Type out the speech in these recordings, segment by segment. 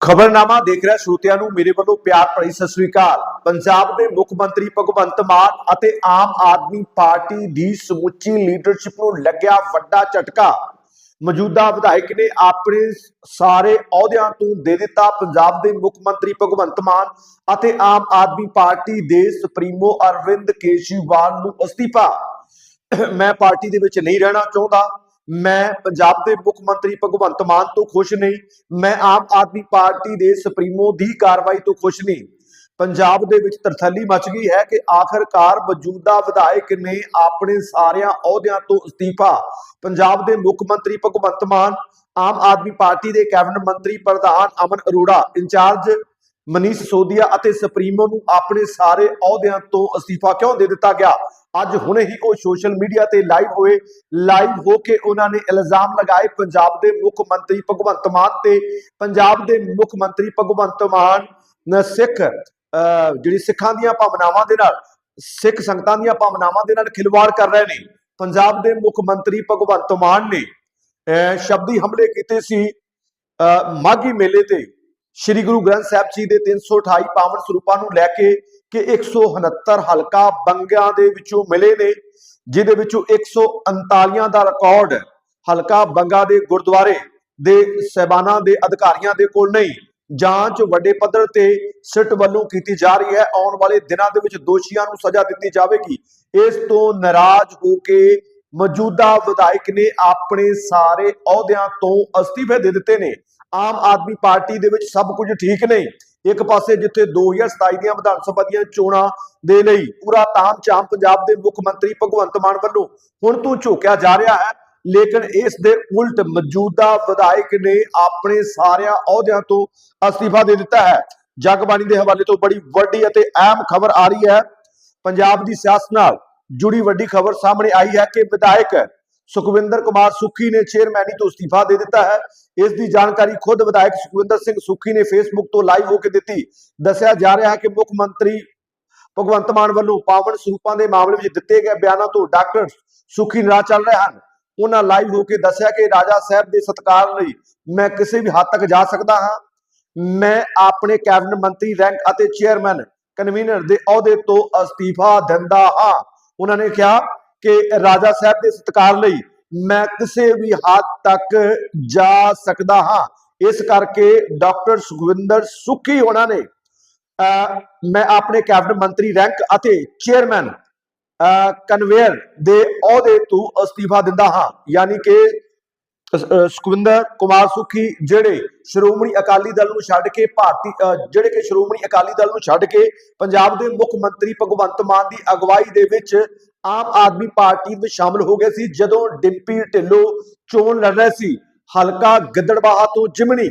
ਖਬਰਨਾਮਾ ਦੇਖ ਰਿਹਾ ਸਰੋਤਿਆਂ ਨੂੰ, ਮੇਰੇ ਵੱਲੋਂ ਪਿਆਰ ਭਰੀ ਸਤਿ ਸ੍ਰੀ ਅਕਾਲ। ਪੰਜਾਬ ਦੇ ਮੁੱਖ ਮੰਤਰੀ ਭਗਵੰਤ ਮਾਨ ਅਤੇ ਆਮ ਆਦਮੀ ਪਾਰਟੀ ਦੀ ਸਮੁੱਚੀ ਲੀਡਰਸ਼ਿਪ ਨੂੰ ਲੱਗਿਆ ਵੱਡਾ ਝਟਕਾ। ਮੌਜੂਦਾ ਵਿਧਾਇਕ ਨੇ ਆਪਣੇ ਸਾਰੇ ਅਹੁਦਿਆਂ ਤੋਂ ਦੇ ਦਿੱਤਾ ਪੰਜਾਬ ਦੇ ਮੁੱਖ ਮੰਤਰੀ ਭਗਵੰਤ ਮਾਨ ਅਤੇ ਆਮ ਆਦਮੀ ਪਾਰਟੀ ਦੇ ਸੁਪਰੀਮੋ ਅਰਵਿੰਦ ਕੇਜਰੀਵਾਲ ਨੂੰ ਅਸਤੀਫਾ। ਮੈਂ ਪਾਰਟੀ ਦੇ ਵਿੱਚ ਨਹੀਂ ਰਹਿਣਾ ਚਾਹੁੰਦਾ। ਮੈਂ ਪੰਜਾਬ ਦੇ ਮੁੱਖ ਮੰਤਰੀ ਭਗਵੰਤ ਮਾਨ ਤੋਂ ਖੁਸ਼ ਨਹੀਂ, ਮੈਂ ਆਮ ਆਦਮੀ ਪਾਰਟੀ ਦੇ ਸੁਪਰੀਮੋ ਦੀ ਕਾਰਵਾਈ ਤੋਂ ਖੁਸ਼ ਨਹੀਂ। ਪੰਜਾਬ ਦੇ ਵਿੱਚ ਤਰਥੱਲੀ ਮਚ ਗਈ ਹੈ ਕਿ ਆਖਰਕਾਰ ਮੌਜੂਦਾ ਵਿਧਾਇਕ ਨੇ ਆਪਣੇ ਸਾਰਿਆਂ ਅਹੁਦਿਆਂ ਤੋਂ ਅਸਤੀਫਾ। ਪੰਜਾਬ ਦੇ ਮੁੱਖ ਮੰਤਰੀ ਭਗਵੰਤ ਮਾਨ, ਆਮ ਆਦਮੀ ਪਾਰਟੀ ਦੇ ਕੈਬਨਿਟ ਮੰਤਰੀ ਪ੍ਰਧਾਨ ਅਮਨ ਅਰੋੜਾ, ਇੰਚਾਰਜ ਮਨੀਸ਼ ਸੋਦੀਆ ਅਤੇ ਸੁਪਰੀਮੋ ਨੂੰ ਆਪਣੇ ਸਾਰੇ ਅਹੁਦਿਆਂ ਤੋਂ ਅਸਤੀਫਾ ਕਿਉਂ ਦੇ ਦਿੱਤਾ ਗਿਆ? ਅੱਜ ਹੁਣੇ ਹੀ ਉਹ ਸੋਸ਼ਲ ਮੀਡੀਆ ਤੇ ਲਾਈਵ ਹੋਏ, ਲਾਈਵ ਹੋ ਕੇ ਉਹਨਾਂ ਨੇ ਇਲਜ਼ਾਮ ਲਗਾਏ ਪੰਜਾਬ ਦੇ ਮੁੱਖ ਮੰਤਰੀ ਭਗਵੰਤ ਮਾਨ ਤੇ, ਪੰਜਾਬ ਦੇ ਮੁੱਖ ਮੰਤਰੀ ਭਗਵੰਤ ਮਾਨ ਸਿੱਖ, ਅਹ, ਜਿਹੜੀ ਸਿੱਖਾਂ ਦੀਆਂ ਭਾਵਨਾਵਾਂ ਦੇ ਨਾਲ, ਸਿੱਖ ਸੰਗਤਾਂ ਦੀਆਂ ਭਾਵਨਾਵਾਂ ਦੇ ਨਾਲ ਖਿਲਵਾੜ ਕਰ ਰਹੇ ਨੇ। ਪੰਜਾਬ ਦੇ ਮੁੱਖ ਮੰਤਰੀ ਭਗਵੰਤ ਮਾਨ ਨੇ, ਅਹ, ਸ਼ਬਦੀ ਹਮਲੇ ਕੀਤੇ ਸੀ, ਅਹ, ਮਾਘੀ ਮੇਲੇ ਤੇ। ਸ੍ਰੀ ਗੁਰੂ ਗ੍ਰੰਥ ਸਾਹਿਬ ਜੀ ਦੇ 328 ਪਾਵਨ ਸਰੂਪਾਂ ਨੂੰ ਲੈ ਕੇ ਕਿ 169 ਹਲਕਾ ਬੰਗਿਆਂ ਦੇ ਵਿੱਚੋਂ ਮਿਲੇ ਨੇ, ਜਿਹਦੇ ਵਿੱਚੋਂ 139 ਦਾ ਰਿਕਾਰਡ ਹਲਕਾ ਬੰਗਾ ਦੇ ਗੁਰਦੁਆਰੇ ਦੇ ਸਹਿਬਾਨਾਂ ਦੇ ਅਧਿਕਾਰੀਆਂ ਦੇ ਕੋਲ ਨਹੀਂ, ਜਾਂਚ ਵੱਡੇ ਪੱਧਰ ਤੇ ਸਿੱਟ ਵੱਲੋਂ ਕੀਤੀ ਜਾ ਰਹੀ ਹੈ। ਆਉਣ ਵਾਲੇ ਦਿਨਾਂ ਦੇ ਵਿੱਚ ਦੋਸ਼ੀਆਂ ਨੂੰ ਸਜ਼ਾ ਦਿੱਤੀ ਜਾਵੇਗੀ। ਇਸ ਤੋਂ ਨਾਰਾਜ਼ ਹੋ ਕੇ ਮੌਜੂਦਾ ਵਿਧਾਇਕ ਨੇ ਆਪਣੇ ਸਾਰੇ ਅਹੁਦਿਆਂ ਤੋਂ ਅਸਤੀਫੇ ਦੇ ਦਿੱਤੇ ਨੇ। ਆਮ ਆਦਮੀ ਪਾਰਟੀ ਦੇ ਵਿੱਚ ਸਭ ਕੁਝ ਠੀਕ ਨਹੀਂ ਇੱਕ ਪਾਸੇ ਜਿੱਥੇ 2027 ਦੀਆਂ ਵਿਧਾਨ ਸਭਾ ਦੀਆਂ ਚੋਣਾਂ ਦੇ ਲਈ ਪੂਰਾ ਤਾਮ-ਝਾਮ ਪੰਜਾਬ ਦੇ ਮੁੱਖ ਮੰਤਰੀ ਭਗਵੰਤ ਮਾਨ ਵੱਲੋਂ ਹੁਣ ਤੋਂ ਝੋਕਿਆ ਜਾ ਰਿਹਾ ਹੈ। ਲੇਕਿਨ ਇਸ ਦੇ ਉਲਟ ਮੌਜੂਦਾ ਵਿਧਾਇਕ ਨੇ ਆਪਣੇ ਸਾਰਿਆਂ ਅਹੁਦਿਆਂ ਤੋਂ ਅਸਤੀਫਾ ਦੇ ਦਿੱਤਾ ਹੈ। ਜਗਬਾਣੀ ਦੇ ਹਵਾਲੇ ਤੋਂ ਬੜੀ ਵੱਡੀ ਅਤੇ ਅਹਿਮ ਖਬਰ ਆ ਰਹੀ ਹੈ। ਪੰਜਾਬ ਦੀ ਸਿਆਸਤ ਨਾਲ ਜੁੜੀ ਵੱਡੀ ਖਬਰ ਸਾਹਮਣੇ ਆਈ ਹੈ ਕਿ ਵਿਧਾਇਕ ਸੁਖਵਿੰਦਰ ਕੁਮਾਰ ਸੁੱਖੀ ਨੇ ਚੇਅਰਮੈਨੀ ਤੋਂ ਅਸਤੀਫਾ ਦੇ ਦਿੱਤਾ ਹੈ। ਇਸ ਦੀ ਜਾਣਕਾਰੀ ਖੁਦ ਵਿਧਾਇਕ ਸੁਖਵਿੰਦਰ ਸਿੰਘ ਸੁੱਖੀ ਨੇ ਫੇਸਬੁੱਕ ਤੋਂ ਲਾਈਵ ਹੋ ਕੇ ਦਿੱਤੀ। ਦੱਸਿਆ ਜਾ ਰਿਹਾ ਹੈ ਕਿ ਮੁੱਖ ਮੰਤਰੀ ਭਗਵੰਤ ਮਾਨ ਵੱਲੋਂ ਪਾਵਨ ਸਰੂਪਾਂ ਦੇ ਮਾਮਲੇ ਵਿੱਚ ਦਿੱਤੇ ਗਏ ਬਿਆਨਾਂ ਤੋਂ ਡਾਕਟਰ ਸੁੱਖੀ ਨਾਰਾਜ਼ ਚੱਲ ਰਹੇ ਹਨ। ਉਹਨਾਂ ਲਾਈਵ ਹੋ ਕੇ ਦੱਸਿਆ ਕਿ ਰਾਜਾ ਸਾਹਿਬ ਦੇ ਸਤਿਕਾਰ ਲਈ ਮੈਂ ਕਿਸੇ ਵੀ ਹੱਦ ਤੱਕ ਜਾ ਸਕਦਾ ਹਾਂ। ਮੈਂ ਆਪਣੇ ਕੈਬਨਿਟ ਮੰਤਰੀ ਰੈਂਕ ਅਤੇ ਚੇਅਰਮੈਨ ਕਨਵੀਨਰ ਦੇ ਅਹੁਦੇ ਤੋਂ ਅਸਤੀਫਾ ਦਿੰਦਾ ਹਾਂ। ਉਹਨਾਂ ਨੇ ਕਿਹਾ ਕਿ ਰਾਜਾ ਸਾਹਿਬ ਦੇ ਸਤਿਕਾਰ ਲਈ ਮੈਂ ਕਿਸੇ ਵੀ ਹੱਦ ਤੱਕ ਜਾ ਸਕਦਾ ਹਾਂ। ਇਸ ਕਰਕੇ ਡਾਕਟਰ ਸੁਖਵਿੰਦਰ ਸੁੱਖੀ ਉਹਨਾਂ ਨੇ ਮੈਂ ਆਪਣੇ ਕੈਬਨਿਟ ਮੰਤਰੀ, ਰੈਂਕ ਅਤੇ ਚੇਅਰਮੈਨ ਕਨਵੇਅਰ ਦੇ ਅਹੁਦੇ ਤੋਂ ਅਸਤੀਫਾ ਦਿੰਦਾ ਹਾਂ। ਯਾਨੀ ਕਿ ਸੁਖਵਿੰਦਰ ਕੁਮਾਰ ਸੁਖੀ ਜਿਹੜੇ ਸ਼੍ਰੋਮਣੀ ਅਕਾਲੀ ਦਲ ਨੂੰ ਛੱਡ ਕੇ ਭਾਰਤੀ ਅਹ ਜਿਹੜੇ ਕਿ ਸ਼੍ਰੋਮਣੀ ਅਕਾਲੀ ਦਲ ਨੂੰ ਛੱਡ ਕੇ ਪੰਜਾਬ ਦੇ ਮੁੱਖ ਮੰਤਰੀ ਭਗਵੰਤ ਮਾਨ ਦੀ ਅਗਵਾਈ ਦੇ ਵਿੱਚ ਆਮ ਆਦਮੀ ਪਾਰਟੀ ਵਿੱਚ ਸ਼ਾਮਲ ਹੋ ਗਏ ਸੀ, ਜਦੋਂ ਡਿੰਪੀ ਢਿੱਲੋਂ ਚੋਣ ਲੜ ਰਹੇ ਸੀ। ਹਲਕਾ ਗਿੱਦੜਬਾਹਾ ਤੋਂ ਜਿਮਣੀ,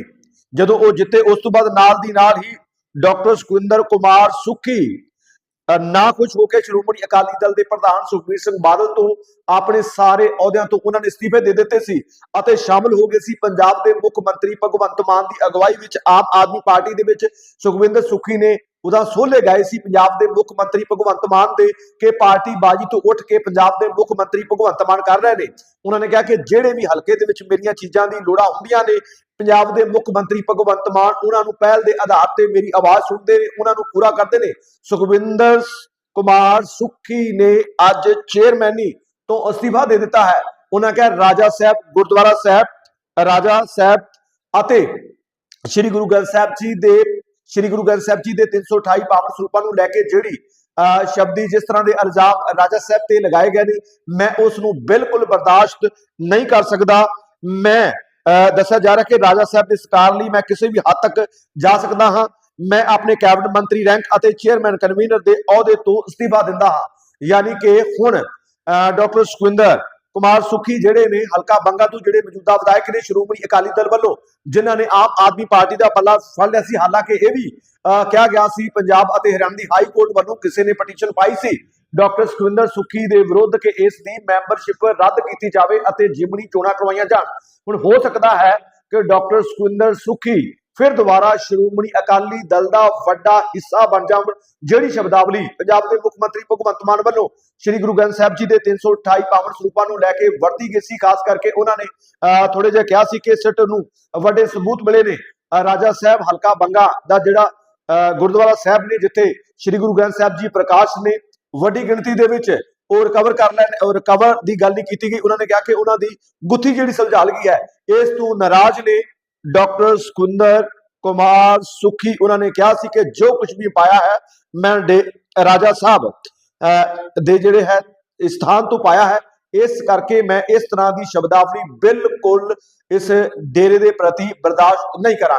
ਜਦੋਂ ਉਹ ਜਿੱਤੇ, ਉਸ ਤੋਂ ਬਾਅਦ ਨਾਲ ਦੀ ਨਾਲ ਹੀ ਡਾਕਟਰ ਸੁਖਵਿੰਦਰ ਕੁਮਾਰ ਸੁਖੀ ਨਾ ਖੁਸ਼ ਹੋ ਕੇ ਸ਼੍ਰੋਮਣੀ ਅਕਾਲੀ ਦਲ ਦੇ ਪ੍ਰਧਾਨ ਸੁਖਬੀਰ ਸਿੰਘ ਬਾਦਲ ਤੋਂ ਆਪਣੇ ਸਾਰੇ ਅਹੁਦਿਆਂ ਤੋਂ ਉਹਨਾਂ ਨੇ ਅਸਤੀਫੇ ਦੇ ਦਿੱਤੇ ਸੀ ਅਤੇ ਸ਼ਾਮਲ ਹੋ ਗਏ ਸੀ ਪੰਜਾਬ ਦੇ ਮੁੱਖ ਮੰਤਰੀ ਭਗਵੰਤ ਮਾਨ ਦੀ ਅਗਵਾਈ ਵਿੱਚ। ਆਮ ਆਦਮੀ ਪਾਰਟੀ ਦੇ ਵਿੱਚ ਸੁਖਵਿੰਦਰ ਸੁਖੀ ਨੇ ਉਹਦਾ ਸੋਲੇ ਗਏ ਸੀ ਪੰਜਾਬ ਦੇ ਮੁੱਖ ਮੰਤਰੀ ਭਗਵੰਤ ਮਾਨ ਦੇ ਕਿ ਪਾਰਟੀ ਬਾਜੀ ਤੋਂ ਉੱਠ ਕੇ ਪੰਜਾਬ ਦੇ ਮੁੱਖ ਮੰਤਰੀ ਭਗਵੰਤ ਮਾਨ ਕਰ ਰਹੇ ਨੇ। ਉਹਨਾਂ ਨੇ ਕਿਹਾ ਕਿ ਜਿਹੜੇ ਵੀ ਹਲਕੇ ਦੇ ਵਿੱਚ ਮੇਰੀਆਂ ਚੀਜ਼ਾਂ ਦੀ ਲੋੜਾਂ ਹੁੰਦੀਆਂ ਨੇ, ਪੰਜਾਬ ਦੇ ਮੁੱਖ ਮੰਤਰੀ ਭਗਵੰਤ ਮਾਨ ਉਹਨਾਂ ਨੂੰ ਪਹਿਲ ਦੇ ਆਧਾਰ ਤੇ ਮੇਰੀ ਆਵਾਜ਼ ਸੁਣਦੇ ਨੇ, ਉਹਨਾਂ ਨੂੰ ਪੂਰਾ ਕਰਦੇ ਨੇ। ਸੁਖਵਿੰਦਰ ਕੁਮਾਰ ਸੁੱਖੀ ਨੇ ਅੱਜ ਚੇਅਰਮੈਨੀ ਤੋਂ ਅਸਤੀਫਾ ਦੇ ਦਿੱਤਾ ਹੈ। ਉਹਨਾਂ ਕਿਹਾ, ਰਾਜਾ ਸਾਹਿਬ, ਗੁਰਦੁਆਰਾ ਸਾਹਿਬ, ਰਾਜਾ ਸਾਹਿਬ ਅਤੇ ਸ੍ਰੀ ਗੁਰੂ ਗ੍ਰੰਥ ਸਾਹਿਬ ਜੀ ਦੇ ਸ੍ਰੀ ਗੁਰੂ ਗ੍ਰੰਥ ਸਾਹਿਬ ਜੀ ਦੇ 328 ਪਾਵਨ ਸਰੂਪਾਂ ਨੂੰ ਲੈ ਕੇ ਜਿਹੜੀ ਸ਼ਬਦੀ ਜਿਸ ਤਰ੍ਹਾਂ ਦੇ ਇਲਜ਼ਾਮ ਰਾਜਾ ਸਾਹਿਬ ਤੇ ਲਗਾਏ ਗਏ ਨੇ, ਮੈਂ ਉਸ ਨੂੰ ਬਿਲਕੁਲ ਬਰਦਾਸ਼ਤ ਨਹੀਂ ਕਰ ਸਕਦਾ। ਮੈਂ ਅਹ ਦੱਸਿਆ ਜਾ ਰਿਹਾ ਕਿ ਰਾਜਾ ਸਾਹਿਬ ਦੇ ਸਤਿਕਾਰ ਲਈ ਮੈਂ ਕਿਸੇ ਵੀ ਹੱਦ ਤੱਕ ਜਾ ਸਕਦਾ ਹਾਂ। ਮੈਂ ਆਪਣੇ ਕੈਬਨਿਟ ਮੰਤਰੀ, ਰੈਂਕ ਅਤੇ ਚੇਅਰਮੈਨ, ਕਨਵੀਨਰ ਦੇ ਅਹੁਦੇ ਤੋਂ ਅਸਤੀਫਾ ਦਿੰਦਾ ਹਾਂ। ਯਾਨੀ ਕਿ ਹੁਣ ਅਹ ਡਾਕਟਰ ਸੁਖਵਿੰਦਰ ਕੁਮਾਰ ਸੁਖੀ ਜਿਹੜੇ ਨੇ, ਹਲਕਾ ਬੰਗਾ ਤੋਂ ਜਿਹੜੇ ਮੌਜੂਦਾ ਵਿਧਾਇਕ ਨੇ, ਸ਼੍ਰੋਮਣੀ ਅਕਾਲੀ ਦਲ ਵੱਲੋਂ, ਜਿਨ੍ਹਾਂ ਨੇ ਆਮ ਆਦਮੀ ਪਾਰਟੀ ਦਾ ਪੱਲਾ ਫੜ ਲਿਆ ਸੀ, ਹਾਲਾਂਕਿ ਇਹ ਵੀ ਅਹ ਕਿਹਾ ਗਿਆ ਸੀ, ਪੰਜਾਬ ਅਤੇ ਹਰਿਆਣਾ ਦੀ ਹਾਈ ਕੋਰਟ ਵੱਲੋਂ ਕਿਸੇ ਨੇ ਪਟੀਸ਼ਨ ਪਾਈ ਸੀ। ਡਾਕਟਰ ਸੁਖਵਿੰਦਰ ਸੁਖੀ ਦੇ ਵਿਰੁੱਧ ਕਿ ਇਸ ਦੀ ਮੈਂਬਰਸ਼ਿਪ ਰੱਦ ਕੀਤੀ ਜਾਵੇ ਅਤੇ ਜਿਮਣੀ ਚੋਣਾਂ ਕਰਵਾਈਆਂ ਜਾਣ। ਹੁਣ ਹੋ ਸਕਦਾ ਹੈ ਕਿ ਡਾਕਟਰ ਸੁਖਵਿੰਦਰ ਸੁਖੀ ਫਿਰ ਦੁਬਾਰਾ ਸ਼੍ਰੋਮਣੀ ਅਕਾਲੀ ਦਲ ਦਾ ਵੱਡਾ ਹਿੱਸਾ ਬਣ ਜਾਣ ਜਿਹੜੀ ਸ਼ਬਦਾਵਲੀ ਪੰਜਾਬ ਦੇ ਮੁੱਖ ਮੰਤਰੀ ਭਗਵੰਤ ਮਾਨ ਵੱਲੋਂ ਸ੍ਰੀ ਗੁਰੂ ਗ੍ਰੰਥ ਸਾਹਿਬ ਜੀ ਦੇ 328 ਪਾਵਨ ਸਰੂਪਾਂ ਨੂੰ ਲੈ ਕੇ ਵਰਤੀ ਗਈ ਸੀ ਖਾਸ ਕਰਕੇ ਉਹਨਾਂ ਨੇ ਥੋੜੇ ਜਿਹਾ ਕਿਹਾ ਸੀ ਕਿ ਸਿੱਟ ਨੂੰ ਵੱਡੇ ਸਬੂਤ ਮਿਲੇ ਨੇ। ਰਾਜਾ ਸਾਹਿਬ ਹਲਕਾ ਬੰਗਾ ਦਾ ਜਿਹੜਾ ਅ, ਗੁਰਦੁਆਰਾ ਸਾਹਿਬ ਨੇ ਜਿੱਥੇ ਸ੍ਰੀ ਗੁਰੂ ਗ੍ਰੰਥ ਸਾਹਿਬ ਜੀ ਪ੍ਰਕਾਸ਼ ਨੇ ਵੱਡੀ ਗਿਣਤੀ ਦੇ ਵਿੱਚ ਉਹ ਰਿਕਵਰ ਕਰ ਲੈਣ ਉਹ ਰਿਕਵਰ ਦੀ ਗੱਲ ਨਹੀਂ ਕੀਤੀ ਗਈ। ਉਹਨਾਂ ਨੇ ਕਿਹਾ ਕਿ ਉਹਨਾਂ ਦੀ ਗੁੱਥੀ ਜਿਹੜੀ ਸੁਲਝਾ ਲਈ ਹੈ ਇਸ ਤੋਂ ਨਾਰਾਜ਼ ਨੇ ਡਾਕਟਰ ਸੁਖਿੰਦਰ ਕੁਮਾਰ ਸੁਖੀ ਉਹਨਾਂ ਨੇ ਕਿਹਾ ਸੀ ਕਿ ਜੋ ਕੁਝ ਵੀ ਪਾਇਆ ਹੈ ਮੈਂ ਡੇ- ਰਾਜਾ ਸਾਹਿਬ ਅਹ, ਦੇ ਜਿਹੜੇ ਹੈ ਸਥਾਨ ਤੋਂ ਪਾਇਆ ਹੈ। ਇਸ ਕਰਕੇ ਮੈਂ ਇਸ ਤਰ੍ਹਾਂ ਦੀ ਸ਼ਬਦਾਵਲੀ ਬਿਲਕੁਲ ਇਸ ਡੇਰੇ ਦੇ ਪ੍ਰਤੀ ਬਰਦਾਸ਼ਤ ਨਹੀਂ ਕਰਾਂਗਾ।